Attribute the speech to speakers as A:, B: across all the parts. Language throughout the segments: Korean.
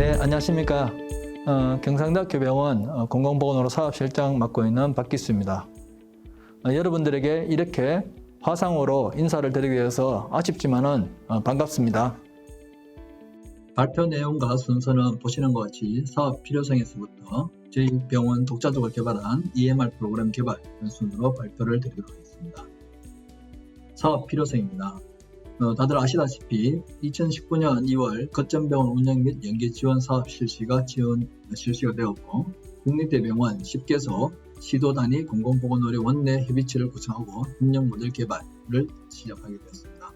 A: 네, 안녕하십니까. 어, 경상대학교 병원 어, 공공보건으로 사업실장 맡고 있는 박기수입니다. 어, 여러분들에게 이렇게 화상으로 인사를 드리게 돼서 아쉽지만은 어, 반갑습니다. 발표 내용과 순서는 보시는 것 같이 사업 필요성에서부터 저희 병원 독자적으로 개발한 EMR 프로그램 개발 순으로 발표를 드리도록 하겠습니다. 사업 필요성입니다. 어, 다들 아시다시피 2019년 2월 거점병원 운영 및 연계 지원 사업 실시가 지원 실시가 되었고 국립대병원 10개소 시도 단위 공공보건의료 원내 협의체를 구성하고 협력 모델 개발을 시작하게 되었습니다.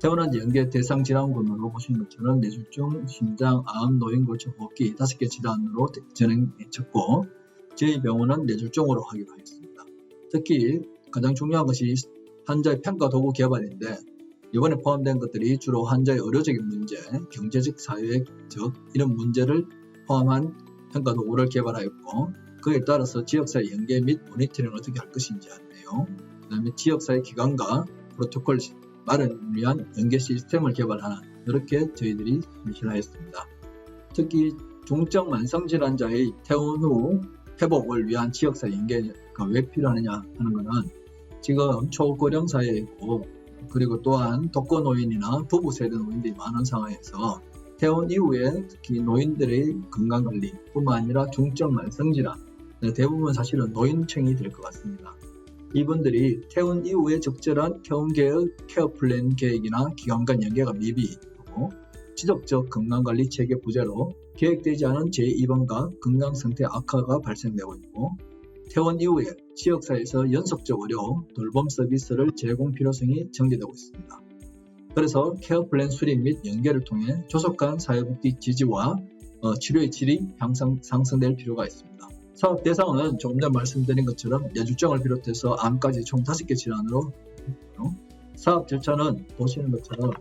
A: 태어난 연계 대상 질환군으로 보시는 것처럼 뇌졸중, 심장, 암, 노인, 골절, 호흡기 5개 질환으로 진행했고 저희 병원은 뇌졸중으로 하기로 하였습니다. 특히 가장 중요한 것이 환자의 평가 도구 개발인데 이번에 포함된 것들이 주로 환자의 의료적인 문제, 경제적, 사회적 이런 문제를 포함한 평가 도구를 개발하였고 그에 따라서 지역사회 연계 및 모니터링을 어떻게 할 것인지 하네요. 그 다음에 지역사회 기관과 프로토콜 말을 위한 연계 시스템을 개발하는 이렇게 저희들이 실시하였습니다. 특히 중증 만성질환자의 퇴원 후 회복을 위한 지역사회 연계가 왜 필요하느냐 하는 것은 지금 초고령 사회이고 그리고 또한 독거 노인이나 부부 세대 노인들이 많은 상황에서 퇴원 이후에 특히 노인들의 건강관리 뿐만 아니라 중증 만 성질환 대부분 사실은 노인층이 될 것 같습니다. 이분들이 퇴원 이후에 적절한 퇴원 계획, 케어 플랜 계획이나 기관 간 연계가 미비하고 지속적 건강관리 체계 부재로 계획되지 않은 재입원과 건강 상태 악화가 발생되고 있고 퇴원 이후에 지역사회에서 연속적으로 돌봄 서비스를 제공 필요성이 전개되고 있습니다. 그래서 케어 플랜 수립 및 연계를 통해 조속한 사회복지 지지와 어, 치료의 질이 향상, 상승될 필요가 있습니다. 사업 대상은 조금 전 말씀드린 것처럼 뇌졸중을 비롯해서 암까지 총 5개 질환으로. 사업 절차는 보시는 것처럼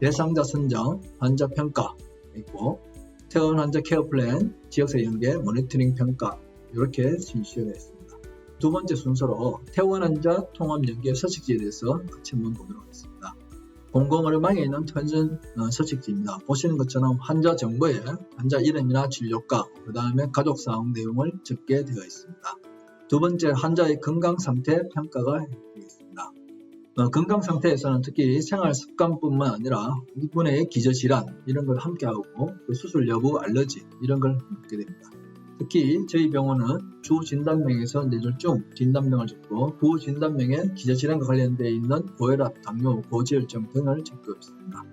A: 대상자 선정, 환자 평가 있고 퇴원 환자 케어 플랜, 지역사회 연계, 모니터링 평가 이렇게 진시되어 있습니다. 두 번째 순서로 퇴원 환자 통합 연계 서식지에 대해서 같이 한번 보도록 하겠습니다. 공공의료망에 있는 편전 어, 서식지입니다. 보시는 것처럼 환자 정보에 환자 이름이나 진료과, 그 다음에 가족사항 내용을 적게 되어 있습니다. 두 번째, 환자의 건강 상태 평가가 되겠습니다. 어, 건강 상태에서는 특히 생활 습관뿐만 아니라 이분의 기저질환 이런 걸 함께하고 그 수술 여부, 알러지 이런 걸 묻게 됩니다. 특히 저희 병원은 주 진단명에서 뇌졸중 진단명을 적고 부 진단명에 기저질환과 관련되어 있는 고혈압, 당뇨, 고지혈증 등을 적고 있습니다.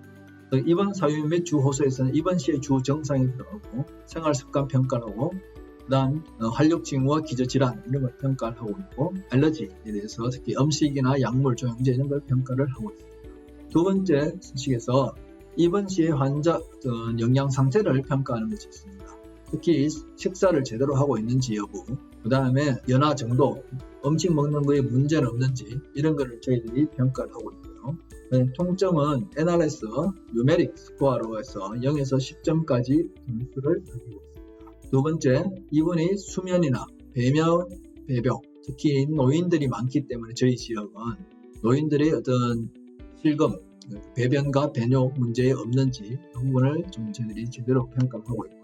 A: 입원 사유 및주 호소에서는 입원 시의 주 정상이 들어가고 생활습관 평가를 하고 그다음 어, 활력 징후와 기저질환 이런 걸 평가를 하고 있고 알러지에 대해서 특히 음식이나 약물, 조영제 이런 걸 평가를 하고 있습니다. 두 번째 수식에서 입원 시의 환자 어, 영양 상태를 평가하는 것이 있습니다. 특히 식사를 제대로 하고 있는지 여부, 그 다음에 연화 정도, 음식 먹는 거에 문제는 없는지 이런 거를 저희들이 평가를 하고 있고요. 네, 통점은 NRS 뉴메릭 스코어로 해서 0에서 10점까지 점수를 드리고 있습니다. 두 번째, 이분이 수면이나 배며 배벽, 특히 노인들이 많기 때문에 저희 지역은 노인들의 어떤 실금, 배변과 배뇨 문제에 없는지 이 부분을 좀 저희들이 제대로 평가를 하고 있고요. 그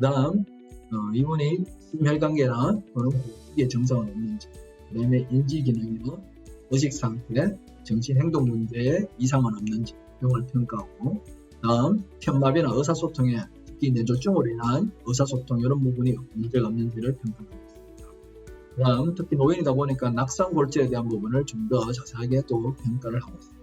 A: 다음 어, 이분이 심혈관계나 또는 호흡기의 정상은 없는지 그 다음에 인지 기능이나 의식 상태, 정신 행동 문제에 이상은 없는지 등을 평가하고 다음 편마비나 의사소통에 특히 뇌졸중으로 인한 의사소통 이런 부분이 문제가 없는지를 평가하고 있습니다. 그 다음 특히 노인이다 보니까 낙상골절에 대한 부분을 좀 더 자세하게 또 평가를 하고 있습니다.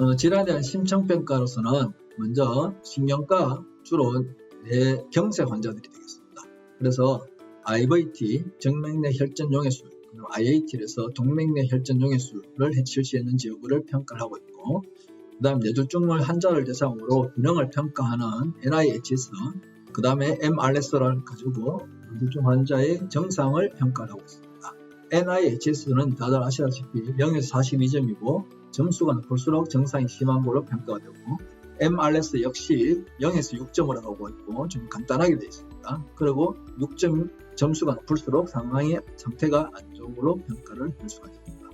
A: 어, 질환에 대한 심층평가로서는 먼저 신경과 주로 뇌 경색 환자들이 되겠습니다. 그래서 IVT 정맥내 혈전 용해술 IAT에서 동맥내 혈전 용해술을 실시했는지 여부를 평가를 하고 있고 그 다음 뇌졸중을 환자를 대상으로 기능을 평가하는 NIHS 그 다음에 MRS를 가지고 뇌졸중 환자의 정상을 평가를 하고 있습니다. NIHS는 다들 아시다시피 0에서 42점이고 점수가 높을수록 정상이 심한 걸로 평가가 되고 MRS 역시 0에서 6점을 하고 있고 좀 간단하게 되어 있습니다. 그리고 6점 점수가 높을수록 상황의 상태가 안 좋은 걸로 평가를 할 수가 있습니다.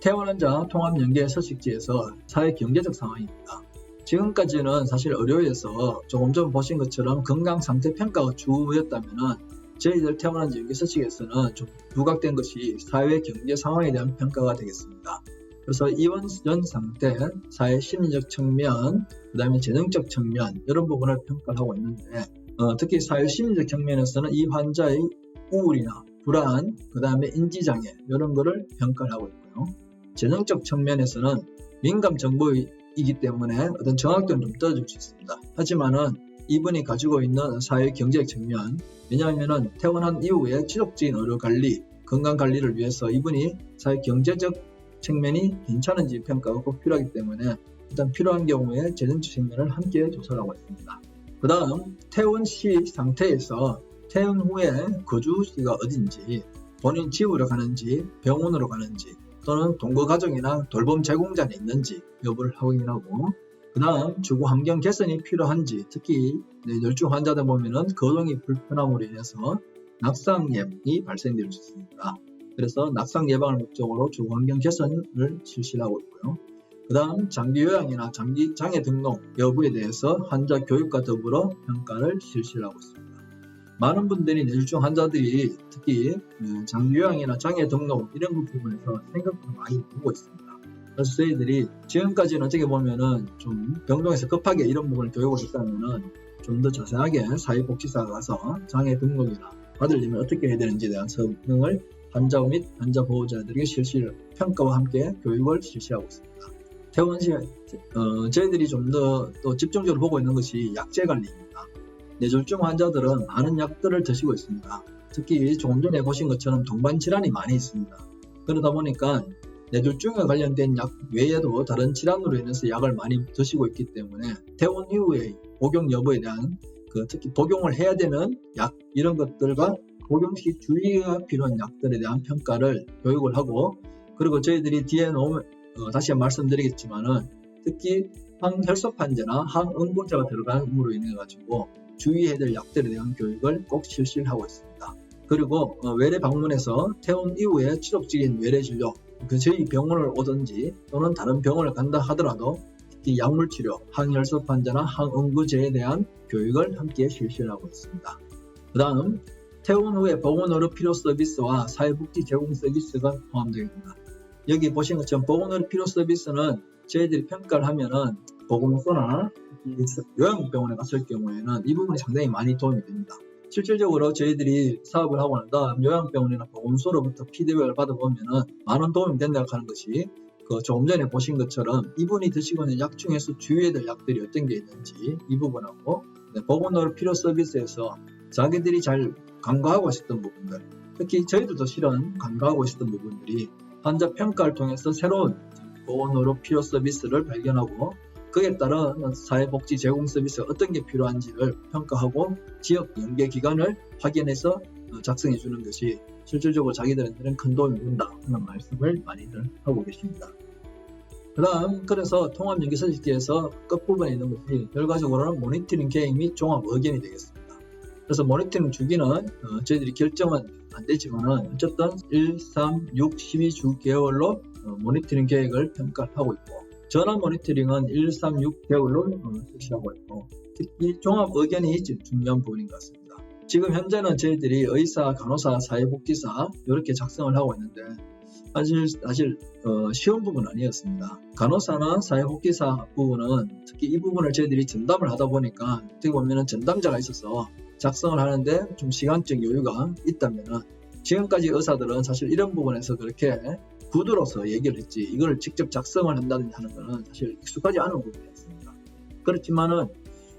A: 퇴원 환자 통합 연계 서식지에서 사회 경제적 상황입니다. 지금까지는 사실 의료에서 조금 전 보신 것처럼 건강 상태 평가가 주였다면은 저희들 태어난 지역에서 측에서는 좀 부각된 것이 사회 경제 상황에 대한 평가가 되겠습니다. 그래서 입원 전 상태, 사회 심리적 측면, 그 다음에 재정적 측면 이런 부분을 평가를 하고 있는데 어, 특히 사회 심리적 측면에서는 이 환자의 우울이나 불안, 그 다음에 인지장애 이런 거를 평가를 하고 있고요. 재정적 측면에서는 민감 정보이기 때문에 어떤 정확도는 좀 떨어질 수 있습니다. 하지만은 이분이 가지고 있는 사회 경제적 측면, 왜냐하면은 퇴원한 이후에 지속적인 의료 관리, 건강 관리를 위해서 이분이 사회 경제적 측면이 괜찮은지 평가가 꼭 필요하기 때문에 일단 필요한 경우에 재정적 측면을 함께 조사를 하고 있습니다. 그 다음 퇴원 시 상태에서 퇴원 후에 거주지가 어딘지 본인 집으로 가는지 병원으로 가는지 또는 동거 가족이나 돌봄 제공자는 있는지 여부를 확인하고 그 다음 주거 환경 개선이 필요한지 특히 뇌졸중 환자들 보면은 거동이 불편함으로 인해서 낙상염이 발생될 수 있습니다. 그래서 낙상 예방을 목적으로 주거 환경 개선을 실시하고 있고요. 그 다음 장기 요양이나 장기 장애 등록 여부에 대해서 환자 교육과 더불어 평가를 실시하고 있습니다. 많은 분들이 뇌졸중 환자들이 특히 어, 장기 요양이나 장애 등록 이런 부분에서 생각보다 많이 보고 있습니다. 그래서 저희들이 지금까지는 어떻게 보면은 좀 병동에서 급하게 이런 부분을 교육을 했다면은 좀 더 자세하게 사회복지사가 가서 장애 등록이나 받으려면 어떻게 해야 되는지에 대한 설명을 환자 및 환자 보호자들에게 실시를 평가와 함께 교육을 실시하고 있습니다. 퇴원 시 어, 저희들이 좀 더 또 집중적으로 보고 있는 것이 약제 관리입니다. 뇌졸중 환자들은 많은 약들을 드시고 있습니다. 특히 조금 전에 보신 것처럼 동반 질환이 많이 있습니다. 그러다 보니까 뇌졸중에 관련된 약 외에도 다른 질환으로 인해서 약을 많이 드시고 있기 때문에 퇴원 이후에 복용 여부에 대한 그 특히 복용을 해야 되는 약 이런 것들과 복용 시 주의가 필요한 약들에 대한 평가를 교육을 하고 그리고 저희들이 뒤에 놓으면 어, 다시 말씀드리겠지만은 특히 항혈소판제나 항응고제가 들어감으로 인해 가지고 주의해야 될 약들에 대한 교육을 꼭 실시를 하고 있습니다. 그리고 어, 외래 방문에서 퇴원 이후에 지속적인 외래 진료, 그 저희 병원을 오든지 또는 다른 병원을 간다 하더라도 특히 약물 치료, 항혈소 판자나 항응고제에 대한 교육을 함께 실시를 하고 있습니다. 그 다음 퇴원 후에 보건의료 필요 서비스와 사회복지 제공 서비스가 포함됩니다. 여기 보신 것처럼 보건의료 필요 서비스는 저희들이 평가를 하면은 보건소나 요양병원에 갔을 경우에는 이 부분이 상당히 많이 도움이 됩니다. 실질적으로 저희들이 사업을 하고 난 다음 요양병원이나 보건소로부터 피드백을 받아보면은 많은 도움이 된다고 하는 것이 그 조금 전에 보신 것처럼 이분이 드시고 있는 약 중에서 주의해야 될 약들이 어떤 게 있는지 이 부분하고 네, 보건의료 필요 서비스에서 자기들이 잘 간과하고 있었던 부분들 특히 저희들도 실은 간과하고 있었던 부분들이 환자 평가를 통해서 새로운 보건의료 필요 서비스를 발견하고 그에 따른 사회복지 제공 서비스 어떤 게 필요한지를 평가하고 지역 연계 기관을 확인해서 작성해 주는 것이 실질적으로 자기들한테는 큰 도움이 된다 하는 말씀을 많이들 하고 계십니다. 그 다음 그래서 통합연계서식지에서 끝부분에 있는 것이 결과적으로는 모니터링 계획 및 종합 의견이 되겠습니다. 그래서 모니터링 주기는 어, 저희들이 결정은 안 되지만 어쨌든 1, 3, 6, 12주 개월로 어, 모니터링 계획을 평가하고 있고 전화 모니터링은 1, 3, 6 개월로 어, 실시하고 있고 특히 종합 의견이 중요한 부분인 것 같습니다. 지금 현재는 저희들이 의사, 간호사, 사회복지사 이렇게 작성을 하고 있는데 사실 사실 어, 쉬운 부분은 아니었습니다. 간호사나 사회복지사 부분은 특히 이 부분을 저희들이 전담을 하다 보니까 어떻게 보면 전담자가 있어서 작성을 하는데 좀 시간적 여유가 있다면 지금까지 의사들은 사실 이런 부분에서 그렇게 구두로서 얘기를 했지 이걸 직접 작성을 한다든지 하는 것은 사실 익숙하지 않은 부분이었습니다. 그렇지만은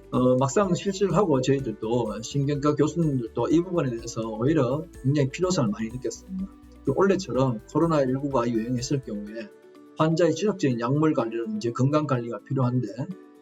A: 어, 막상 실시를 하고 저희들도 신경과 교수님들도 이 부분에 대해서 오히려 굉장히 필요성을 많이 느꼈습니다. 원래처럼 코로나19가 유행했을 경우에 환자의 지속적인 약물 관리라든지 건강 관리가 필요한데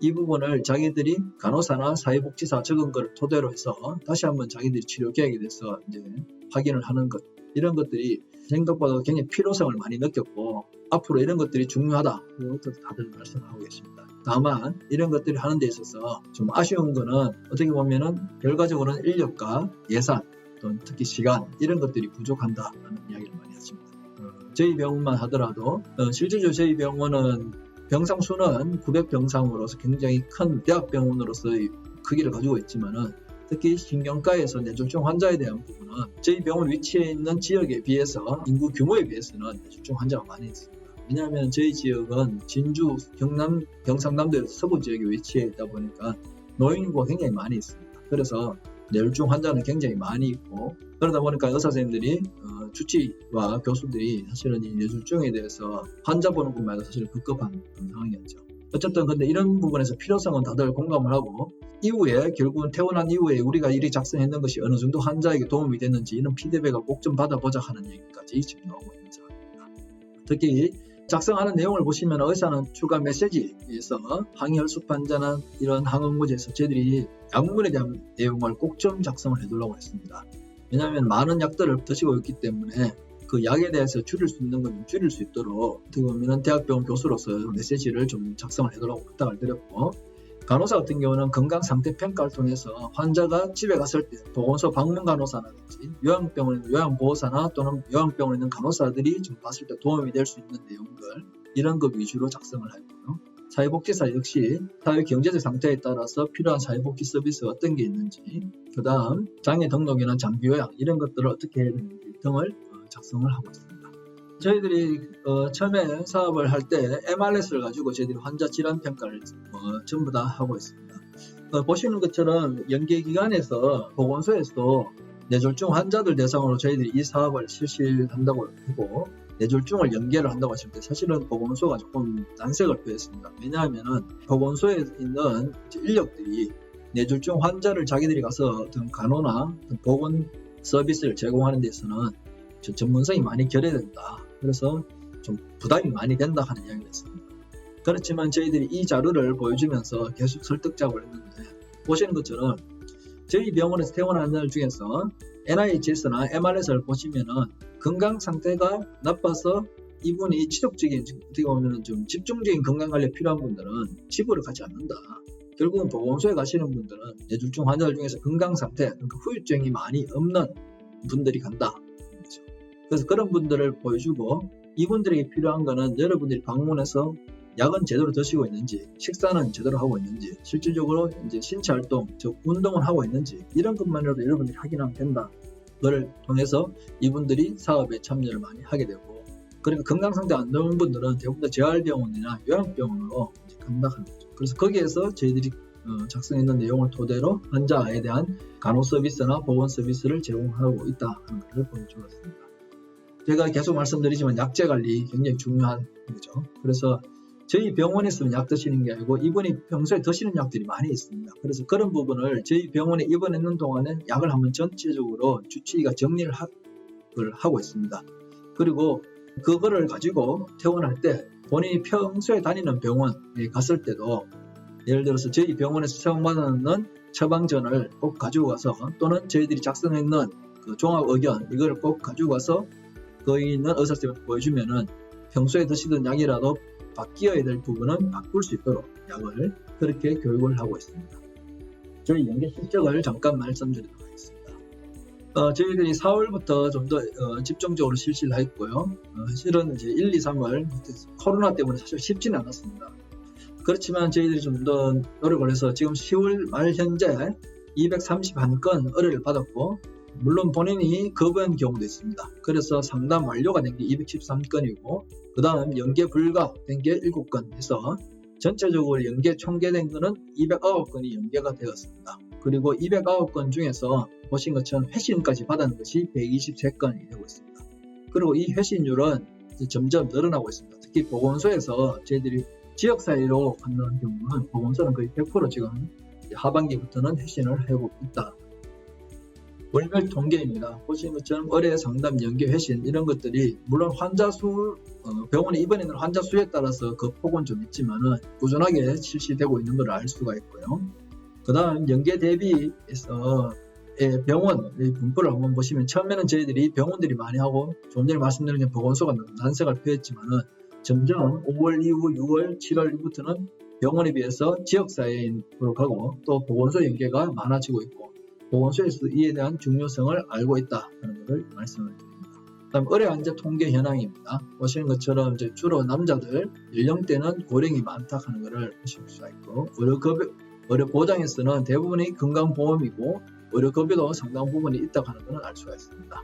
A: 이 부분을 자기들이 간호사나 사회복지사 적은 것을 토대로 해서 다시 한번 자기들이 치료 계획에 대해서 이제 확인을 하는 것 이런 것들이 생각보다 굉장히 필요성을 많이 느꼈고 앞으로 이런 것들이 중요하다 이것도 다들 말씀하고 계십니다. 다만 이런 것들을 하는 데 있어서 좀 아쉬운 거는 어떻게 보면은 결과적으로는 인력과 예산 또는 특히 시간 이런 것들이 부족한다라는 이야기를 많이 했습니다. 어, 저희 병원만 하더라도 어, 실질적으로 저희 병원은
B: 병상 수는 900병상으로서 굉장히 큰 대학병원으로서의 크기를 가지고 있지만은 특히 신경과에서 뇌졸중 환자에 대한 부분은 저희 병원 위치해 있는 지역에 비해서 인구 규모에 비해서는 뇌졸중 환자가 많이 있습니다. 왜냐하면 저희 지역은 진주, 경남, 경상남도 서부 지역에 위치해 있다 보니까 노인 인구가 굉장히 많이 있습니다. 그래서 뇌졸중 환자는 굉장히 많이 있고 그러다 보니까 의사 선생님들이 어, 주치와 교수들이 사실은 이 뇌졸중에 대해서 환자 보는 것만 해도 사실 급급한 상황이었죠. 어쨌든 근데 이런 부분에서 필요성은 다들 공감을 하고 이후에 결국은 퇴원한 이후에 우리가 일이 작성했는 것이 어느 정도 환자에게 도움이 됐는지 이런 피드백을 꼭 좀 받아보자 하는 얘기까지 지금 나오고 있는 상황입니다. 특히 작성하는 내용을 보시면 의사는 추가 메시지에서 항혈수 환자나 이런 항응고제에서 저희들이 약물에 대한 내용을 꼭 좀 작성을 해두려고 했습니다. 왜냐하면 많은 약들을 드시고 있기 때문에 그 약에 대해서 줄일 수 있는 건좀 줄일 수 있도록 어떻게 보면 대학병원 교수로서 메시지를 좀 작성을 해두라고 부탁을 드렸고 간호사 같은 경우는 건강 상태 평가를 통해서 환자가 집에 갔을 때 보건소 방문 간호사라든지 요양병원에 있는 요양보호사나 또는 요양병원에 있는 간호사들이 좀 봤을 때 도움이 될 수 있는 내용들 이런 것 위주로 작성을 했고요. 사회복지사 역시 사회 경제적 상태에 따라서 필요한 사회복지 서비스가 어떤 게 있는지 그 다음 장애 등록이나 장기 요양 이런 것들을 어떻게 해야 되는지 등을 어, 작성을 하고 있습니다. 저희들이 어, 처음에 사업을 할 때 MRS를 가지고 저희들이 환자 질환 평가를 어, 전부 다 하고 있습니다. 어, 보시는 것처럼 연계기관에서 보건소에서 뇌졸중 환자들 대상으로 저희들이 이 사업을 실시한다고 하고 뇌졸중을 연계를 한다고 하실 때 사실은 보건소가 조금 난색을 표했습니다. 왜냐하면은 보건소에 있는 인력들이 뇌졸중 환자를 자기들이 가서 어떤 간호나 어떤 보건 서비스를 제공하는 데서는 저 전문성이 많이 결여된다. 그래서 좀 부담이 많이 된다 하는 이야기를 했습니다. 그렇지만 저희들이 이 자료를 보여주면서 계속 설득 작업을 했는데 보시는 것처럼 저희 병원에서 퇴원한 환자들 중에서 NIHS나 MRS를 보시면은 건강 상태가 나빠서 이분이 지속적인 어떻게 보면 좀 집중적인 건강 관리 필요한 분들은 치부를 가지 않는다. 결국은 보건소에 가시는 분들은 뇌졸중 환자들 중에서 건강 상태, 그러니까 후유증이 많이 없는 분들이 간다. 그래서 그런 분들을 보여주고 이분들에게 필요한 거는 여러분들이 방문해서 약은 제대로 드시고 있는지, 식사는 제대로 하고 있는지, 실질적으로 이제 신체 활동, 즉 운동을 하고 있는지 이런 것만으로도 여러분들이 확인하면 된다. 그걸 통해서 이분들이 사업에 참여를 많이 하게 되고, 그러니까 건강 상태 안 좋은 분들은 대부분 다 재활병원이나 요양병원으로 이제 간다 하는 거죠. 그래서 거기에서 저희들이 어, 작성했는 내용을 토대로 환자에 대한 간호 서비스나 보건 서비스를 제공하고 있다 하는 것을 보여주었습니다. 제가 계속 말씀드리지만 약제 관리 굉장히 중요한 거죠. 그래서 저희 병원에 있으면 약 드시는 게 아니고 이분이 평소에 드시는 약들이 많이 있습니다. 그래서 그런 부분을 저희 병원에 입원했는 동안에 약을 한번 전체적으로 주치의가 정리를 하, 를 하 고 있습니다. 그리고 그거를 가지고 퇴원할 때 본인이 평소에 다니는 병원에 갔을 때도 예를 들어서 저희 병원에서 처방받는 처방전을 꼭 가지고 가서 또는 저희들이 작성했는 그 종합 의견 이걸 꼭 가지고 가서 거기 있는 의사 선생님한테 보여주면은 평소에 드시던 약이라도 바뀌어야 될 부분은 바꿀 수 있도록 약을 그렇게 교육을 하고 있습니다. 저희 연계 실적을 잠깐 말씀드리도록 하겠습니다. 어, 저희들이 4월부터 좀더 어, 집중적으로 실시를 했고요. 어, 사실은 이제 1, 2, 3월 코로나 때문에 사실 쉽지는 않았습니다. 그렇지만 저희들이 좀 더 노력을 해서 지금 10월 말 현재 231건 의뢰를 받았고 물론 본인이 거부한 경우도 있습니다. 그래서 상담 완료가 된 게 213건이고 그 다음 연계 불가된 게 7건 해서 전체적으로 연계 총계된 거는 209건이 연계가 되었습니다. 그리고 209건 중에서 보신 것처럼 회신까지 받은 것이 123건이 되고 있습니다. 그리고 이 회신율은 점점 늘어나고 있습니다. 특히 보건소에서 저희들이 지역사회로 간다는 경우는 보건소는 거의 100% 지금 하반기부터는 회신을 하고 있다. 월별 통계입니다. 보시는 것처럼 의뢰 상담 연계 회신 이런 것들이 물론 환자 수 어, 병원에 입원해 있는 환자 수에 따라서 그 폭은 좀 있지만은 꾸준하게 실시되고 있는 걸 알 수가 있고요. 그 다음 연계 대비해서 예, 병원 의 분포를 한번 보시면 처음에는 저희들이 병원들이 많이 하고 좀 전에 말씀드린 게 보건소가 난색을 표했지만은 점점 5월 이후 6월 7월 이후부터는 병원에 비해서 지역사회로 가고 또 보건소 연계가 많아지고 있고 보건소에서 이에 대한 중요성을 알고 있다는 것을 말씀을 드립니다. 그다음 의뢰 환자 통계 현황입니다. 보시는 것처럼 이제 주로 남자들 연령대는 고령이 많다 하는 것을 보실 수가 있고 의료급여 의료 보장에서는 대부분이 건강보험이고 의료급여도 상당 부분이 있다 하는 것을 알 수가 있습니다.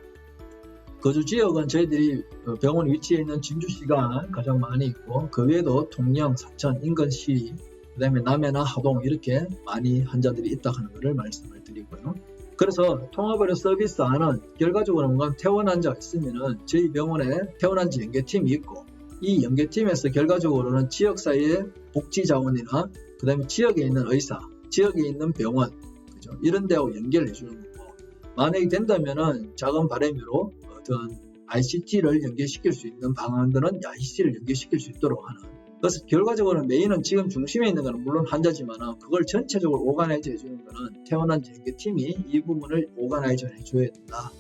B: 거주 지역은 저희들이 그 병원 위치에 있는 진주시가 가장 많이 있고 그 외에도 통영, 사천, 인근시, 그다음에 남해나 하동 이렇게 많이 환자들이 있다 하는 것을 말씀을 드리고요. 그래서 통합의료 서비스안은 결과적으로 뭔가 퇴원 환자가 있으면은 저희 병원에 퇴원 환자 연계팀이 있고 이 연계팀에서 결과적으로는 지역 사회의 복지 자원이나 그다음에 지역에 있는 의사, 지역에 있는 병원, 그죠? 이런 데하고 연결을 해주는 거고 만약에 된다면은 작은 바람으로 어떤 ICT를 연계시킬 수 있는 방안들은 ICT를 연계시킬 수 있도록 하는. 그래서 결과적으로 메인은 지금 중심에 있는 거는 물론 환자지만 그걸 전체적으로 오가나이즈 해주는 거는 태어난 연계팀이 이 부분을 오가나이즈 해줘야 된다.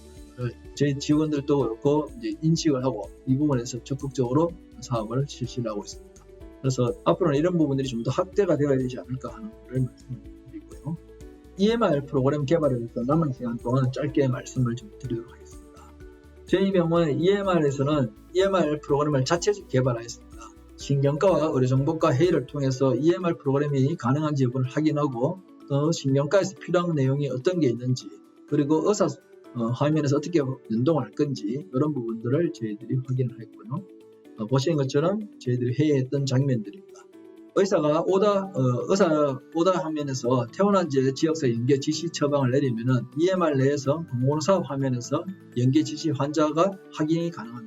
B: 저희 직원들도 그렇고 이제 인식을 하고 이 부분에서 적극적으로 사업을 실시를 하고 있습니다. 그래서 앞으로는 이런 부분들이 좀 더 확대가 되어야 되지 않을까 하는 것을 말씀드리고요. EMR 프로그램 개발에 대해서 남은 시간 동안 짧게 말씀을 좀 드리도록 하겠습니다. 저희 병원 EMR에서는 EMR 프로그램을 자체적 개발하였습니다. 신경과와 의료정보과 회의를 통해서 EMR 프로그램이 가능한지 여부를 확인하고 또 신경과에서 필요한 내용이 어떤 게 있는지 그리고 의사 어, 화면에서 어떻게 연동할 건지 이런 부분들을 저희들이 확인을 했고요. 어, 보시는 것처럼 저희들이 회의했던 장면들입니다. 의사가 오다 어, 의사 오다 화면에서 태어난 지 지역사 연계 지시 처방을 내리면은 EMR 내에서 공공의료 사업 화면에서 연계 지시 환자가 확인이 가능합니다.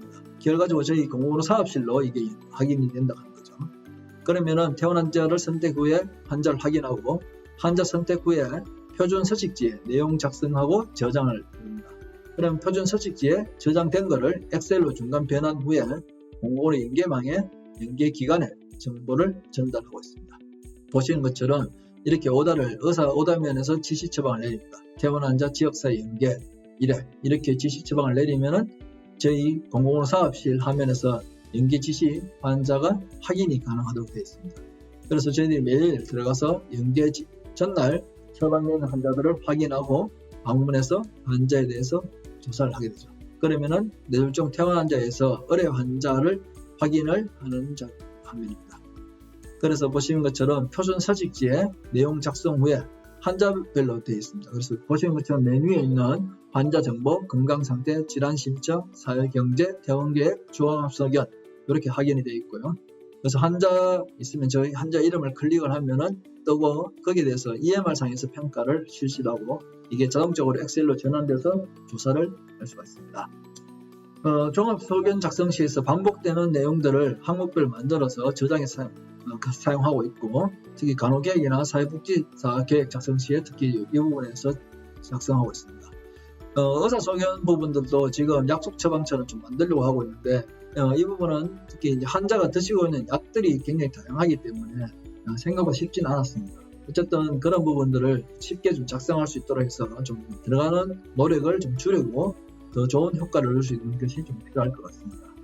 B: 결과적으로 저희 공공의료 사업실로 이게 확인이 된다 하는 거죠. 그러면은 퇴원 환자를 선택 후에 환자를 확인하고 환자 선택 후에 표준 서식지에 내용 작성하고 저장을 합니다. 그럼 표준 서식지에 저장된 거를 엑셀로 중간 변환 후에 공공의료 연계망에 연계 기간에 정보를 전달하고 있습니다. 보시는 것처럼 이렇게 오다를 의사 오다면에서 지시 처방을 내립니다. 퇴원 환자 지역사회 연계 이래 이렇게 지시 처방을 내리면은 저희 공공의료 사업실 화면에서 연계 지시 환자가 확인이 가능하도록 되어 있습니다. 그래서 저희들이 매일 들어가서 연계 지- 전날 처방되는 환자들을 확인하고 방문해서 환자에 대해서 조사를 하게 되죠. 그러면은 뇌졸중 퇴원 환자에서 의뢰 환자를 확인을 하는 자- 화면입니다. 그래서 보시는 것처럼 표준 서식지에 내용 작성 후에 환자별로 되어 있습니다. 그래서 보시는 것처럼 메뉴에 있는 환자 정보, 건강 상태, 질환 신청, 사회 경제, 퇴원 계획, 조합 석연 이렇게 확인이 되어 있고요. 그래서 환자 있으면 저희 환자 이름을 클릭을 하면은 뜨고 거기에 대해서 EMR 상에서 평가를 실시하고 이게 자동적으로 엑셀로 전환돼서 조사를 할 수가 있습니다. 어, 종합 소견 작성 시에서 반복되는 내용들을 항목별 만들어서 저장해 사용, 어, 그- 사용하고 있고 특히 간호계획이나 사회복지사 계획 작성 시에 특히 이 부분에서 작성하고 있습니다. 어, 의사 소견 부분들도 지금 약속 처방처럼 좀 만들려고 하고 있는데 어, 이 부분은 특히 환자가 드시고 있는 약들이 굉장히 다양하기 때문에 어, 생각보다 쉽진 않았습니다. 어쨌든 그런 부분들을 쉽게 좀 작성할 수 있도록 해서 좀 들어가는 노력을 좀 줄이고 더 좋은 효과를 얻을 수 있는 것이 좀 필요할 것 같습니다.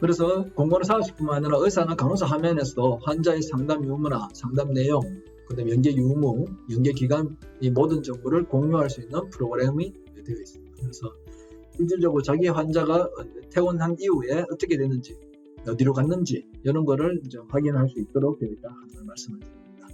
B: 그래서 공공의 사업식뿐만 아니라 의사나 간호사 화면에서도 환자의 상담 유무나 상담 내용, 그다음 연계 유무, 연계 기간 이 모든 정보를 공유할 수 있는 프로그램이 되어 있습니다. 그래서 실질적으로 자기 환자가 퇴원한 이후에 어떻게 됐는지, 어디로 갔는지 이런 거를 이제 확인할 수 있도록 되어 있다 하는 말씀을 드립니다.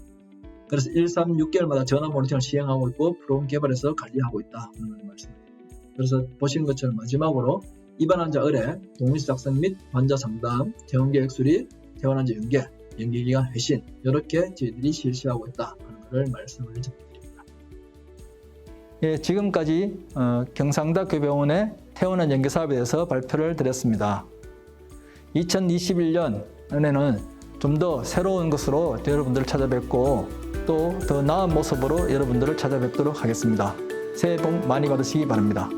B: 그래서 1, 3, 6개월마다 전화 모니터를 시행하고 있고 프로그램 개발해서 관리하고 있다 하는 말씀을 드립니다. 그래서 보시는 것처럼 마지막으로 입원 환자 의뢰, 동의서 작성 및 환자 상담, 퇴원 계획 수립, 퇴원 환자 연계, 연계 기간 회신 이렇게 저희들이 실시하고 있다 하는 것을 말씀을 드립니다.
A: 예, 지금까지 어, 경상대 교병원의 태어난 연계 사업에 대해서 발표를 드렸습니다. 2021년에는 좀 더 새로운 것으로 여러분들을 찾아뵙고 또 더 나은 모습으로 여러분들을 찾아뵙도록 하겠습니다. 새해 복 많이 받으시기 바랍니다.